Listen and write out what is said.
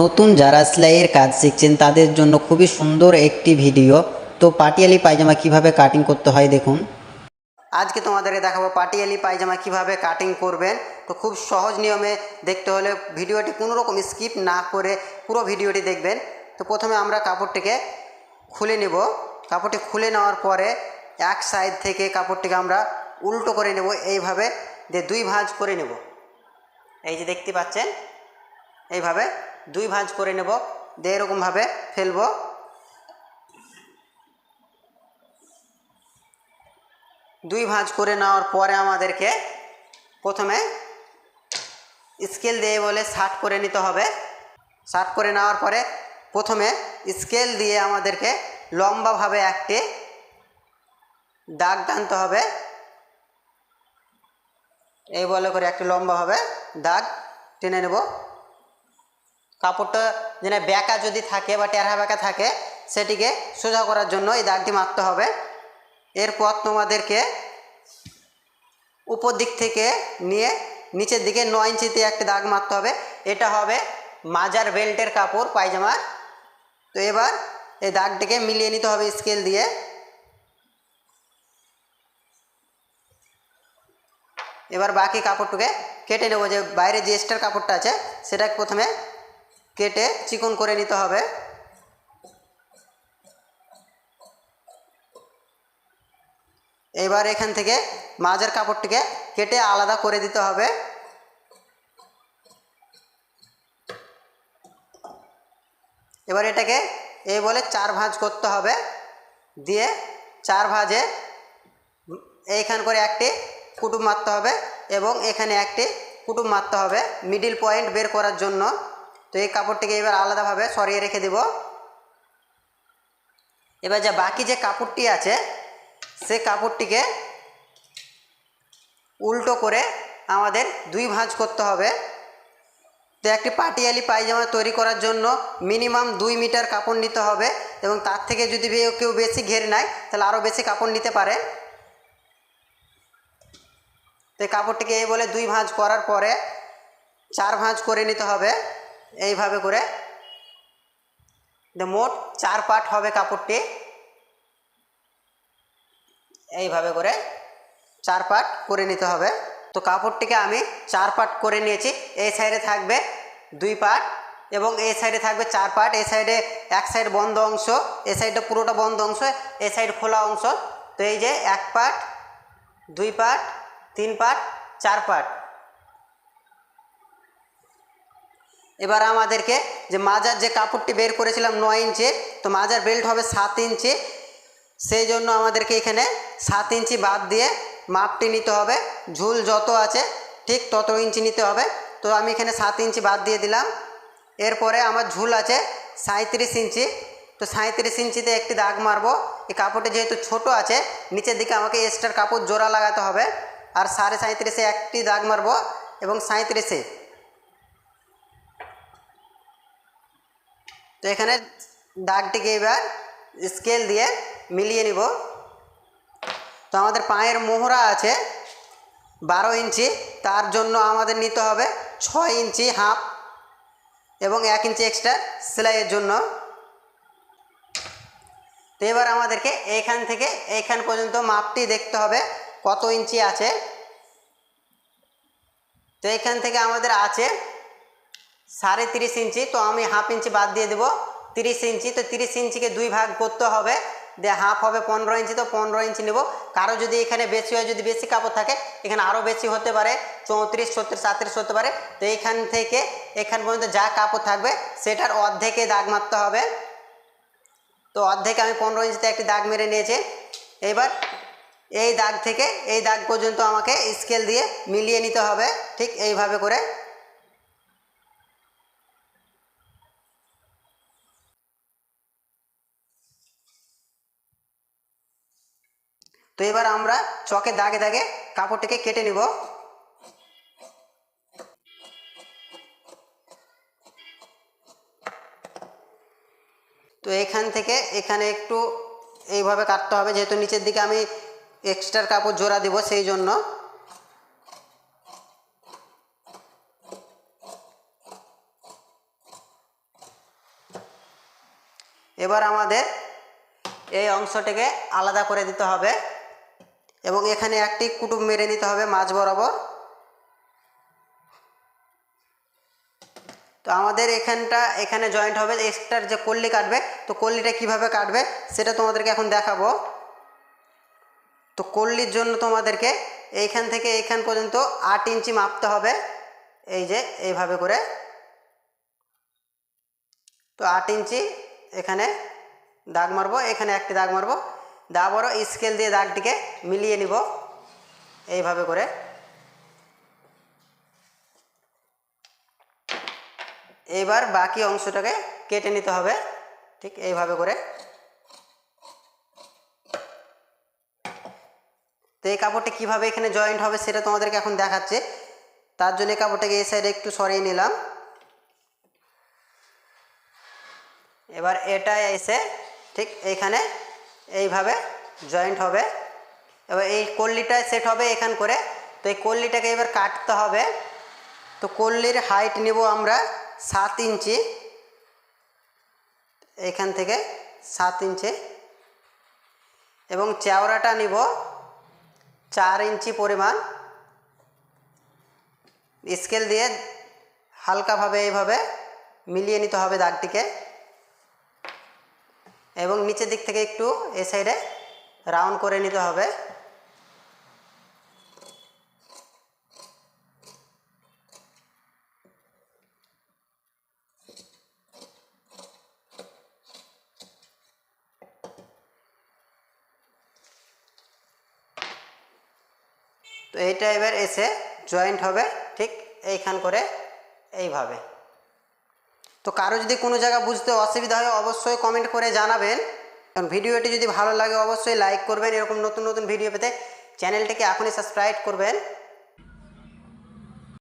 নতুন যারা সেলাইয়ের কাজ শিখছেন, তাদের জন্য খুবই সুন্দর একটি ভিডিও। তো পাটিয়ালি পায়জামা কীভাবে কাটিং করতে হয় দেখুন। আজকে তোমাদেরকে দেখাবো পাটিয়ালি পায়জামা কীভাবে কাটিং করবেন। তো খুব সহজ নিয়মে দেখতে হলে ভিডিওটি কোনো রকম স্কিপ না করে পুরো ভিডিওটি দেখবেন। তো প্রথমে আমরা কাপড়টিকে খুলে নেব। কাপড়টি খুলে নেওয়ার পরে এক সাইড থেকে কাপড়টিকে আমরা উল্টো করে নেব। এইভাবে দিয়ে দুই ভাঁজ করে নেব। এই যে দেখতে পাচ্ছেন? এইভাবে দুই ভাঁজ করে নেব, দিয়ে এরকমভাবে ফেলব। দুই ভাঁজ করে নেওয়ার পরে আমাদেরকে প্রথমে স্কেল দিয়ে বলে শার্ট করে নিতে হবে। শার্ট করে নেওয়ার পরে প্রথমে স্কেল দিয়ে আমাদেরকে লম্বাভাবে একটি দাগ টানতে হবে। এই বলে করে একটি লম্বাভাবে দাগ টেনে নেব। কাপড়টা যেন ব্যাকা যদি থাকে বা টেরা ব্যাকা থাকে, সেটিকে সোজা করার জন্য এই দাগটি মারতে হবে। এরপর তোমাদেরকে উপর দিক থেকে নিয়ে নিচের দিকে নয় ইঞ্চিতে একটি দাগ মারতে হবে। এটা হবে মাজার বেল্টের কাপড় পায়জামার তো এবার এই দাগটিকে মিলিয়ে নিতে হবে স্কেল দিয়ে। এবার বাকি কাপড়টুকে কেটে নেব যে বাইরে যে এক্সট্রা কাপড়টা আছে, সেটাকে প্রথমে কেটে চিকন করে নিতে হবে। এবার এখান থেকে মাঝের কাপড়টিকে কেটে আলাদা করে দিতে হবে। এবার এটাকে এই বলে চার ভাঁজ করতে হবে। দিয়ে চার ভাঁজে এইখান করে একটি কুটুম মারতে হবে এবং এখানে একটি কুটুম মারতে হবে মিডিল পয়েন্ট বের করার জন্য। তো এই কাপড়টিকে এবার আলাদাভাবে সরিয়ে রেখে দেব। এবার যা বাকি যে কাপড়টি আছে, সে কাপড়টিকে উল্টো করে আমাদের দুই ভাঁজ করতে হবে। তো একটি পাটিয়ালি পায়জামা তৈরি করার জন্য মিনিমাম দুই মিটার কাপড় নিতে হবে এবং তার থেকে যদি কেউ বেশি ঘের নেয়, তাহলে আরও বেশি কাপড় নিতে পারে। তো কাপড়টিকে এই বলে দুই ভাঁজ করার পরে চার ভাঁজ করে নিতে হবে। এইভাবে করে মোট চার পার্ট হবে কাপড়টি। এইভাবে করে চার পার্ট করে নিতে হবে। তো কাপড়টিকে আমি চার পার্ট করে নিয়েছি। এই সাইডে থাকবে দুই পার্ট এবং এই সাইডে থাকবে চার পার্ট এই সাইডে এক সাইড বন্ধ অংশ, এই সাইডটা পুরোটা বন্ধ অংশ, এই সাইড খোলা অংশ। তো এই যে এক পার্ট দুই পার্ট তিন পার্ট চার পার্ট এবার আমাদেরকে যে মাজার যে কাপড়টি বের করেছিলাম নয় ইঞ্চি, তো মাজার বেল্ট হবে সাত ইঞ্চি। সেই জন্য আমাদেরকে এখানে সাত ইঞ্চি বাদ দিয়ে মাপটি নিতে হবে। ঝুল যত আছে ঠিক তত ইঞ্চি নিতে হবে। তো আমি এখানে সাত ইঞ্চি বাদ দিয়ে দিলাম। এরপরে আমার ঝুল আছে সাঁত্রিশ ইঞ্চি। তো সাঁত্রিশ ইঞ্চিতে একটি দাগ মারবো। এই কাপড়টা যেহেতু ছোট আছে, নিচের দিকে আমাকে এক্সট্রা কাপড় জোড়া লাগাতে হবে। আর সাড়ে সাঁত্রিশে একটি দাগ মারবো এবং সাঁত্রিশে তো এখানে দাগটিকে এবার স্কেল দিয়ে মিলিয়ে নিব। তো আমাদের পায়ের মোহরা আছে বারো ইঞ্চি, তার জন্য আমাদের নিতে হবে ছয় ইঞ্চি হাফ এবং এক ইঞ্চি এক্সট্রা সেলাইয়ের জন্য। তো এবার আমাদেরকে এইখান থেকে এইখান পর্যন্ত মাপটি দেখতে হবে কত ইঞ্চি আছে। তো এইখান থেকে আমাদের আছে সাড়ে তিরিশ ইঞ্চি, তো আমি হাফ ইঞ্চি বাদ দিয়ে দেবো। তিরিশ ইঞ্চি, তো তিরিশ ইঞ্চিকে দুই ভাগ করতে হবে। দিয়ে হাফ হবে পনেরো ইঞ্চি, তো পনেরো ইঞ্চি নেব। কারও যদি এখানে বেশি হয়, যদি বেশি কাপড় থাকে, এখানে আরও বেশি হতে পারে, চৌত্রিশ, ছত্রিশ, সাঁত্রিশ হতে পারে। তো এইখান থেকে, এখান পর্যন্ত যা কাপড় থাকবে, সেটার অর্ধেকে দাগ মারতে হবে। তো অর্ধেকে আমি পনেরো ইঞ্চিতে একটি দাগ মেরে নিয়েছি। এবার এই দাগ থেকে, এই দাগ পর্যন্ত আমাকে স্কেল দিয়ে মিলিয়ে নিতে হবে, ঠিক এইভাবে করে। তো এবার আমরা চকে দাগে দাগে কাপড়টিকে কেটে নিব। তো এখান থেকে এখানে একটু এইভাবে কাটতে হবে, যেহেতু নিচের দিকে আমি এক্সট্রা কাপড় জোড়া দিব সেই জন্য। এবার আমাদের এই অংশটিকে আলাদা করে দিতে হবে। এবং এখানে একটি কুটুম মেরে নিতে হবে মাঝ বরাবর। তো আমাদের এখানটা, এখানে জয়েন্ট হবে এক্সট্রার যে কল্লি কাটবে, তো কল্লিটা কীভাবে কাটবে সেটা তোমাদেরকে এখন দেখাবো। তো কল্লির জন্য তোমাদেরকে এইখান থেকে এইখান পর্যন্ত আট ইঞ্চি মাপতে হবে, এই যে এইভাবে করে। তো আট ইঞ্চি এখানে দাগ মারবো, এখানে একটি দাগ মারবো বড় স্কেল দিয়ে দাগটিকে মিলিয়ে নিব। এইভাবে করে। এবার বাকি অংশটাকে কেটে নিতে হবে। ঠিক এইভাবে করে। তো এই কাপড়টা কীভাবে এখানে জয়েন্ট হবে সেটা তোমাদেরকে এখন দেখাচ্ছে। তার জন্য কাপড়টাকে এই সাইডে একটু সরিয়ে নিলাম। এবার এটা এসে ঠিক এইখানে এইভাবে জয়েন্ট হবে। এবার এই কল্লিটা সেট হবে এখান করে। তো এই কল্লিটাকে এবার কাটতে হবে। তো কল্লির হাইট নেব আমরা সাত ইঞ্চি। এখান থেকে সাত ইঞ্চি। এবং চওড়াটা নিব চার ইঞ্চি পরিমাণ। স্কেল দিয়ে হালকাভাবে এইভাবে মিলিয়ে নিতে হবে দাগটিকে। এবং নিচের দিক থেকে একটু এ সাইডে রাউন্ড করে নিতে হবে। তো এইটা এবার এসে জয়েন্ট হবে ঠিক এইখান করে এইভাবে। তো কারও যদি কোনো জায়গা বুঝতে অসুবিধা হয়, অবশ্যই কমেন্ট করে জানাবেন। কারণ ভিডিওটি যদি ভালো লাগে, অবশ্যই লাইক করবেন। এরকম নতুন নতুন ভিডিও পেতে চ্যানেলটিকে এখনই সাবস্ক্রাইব করবেন।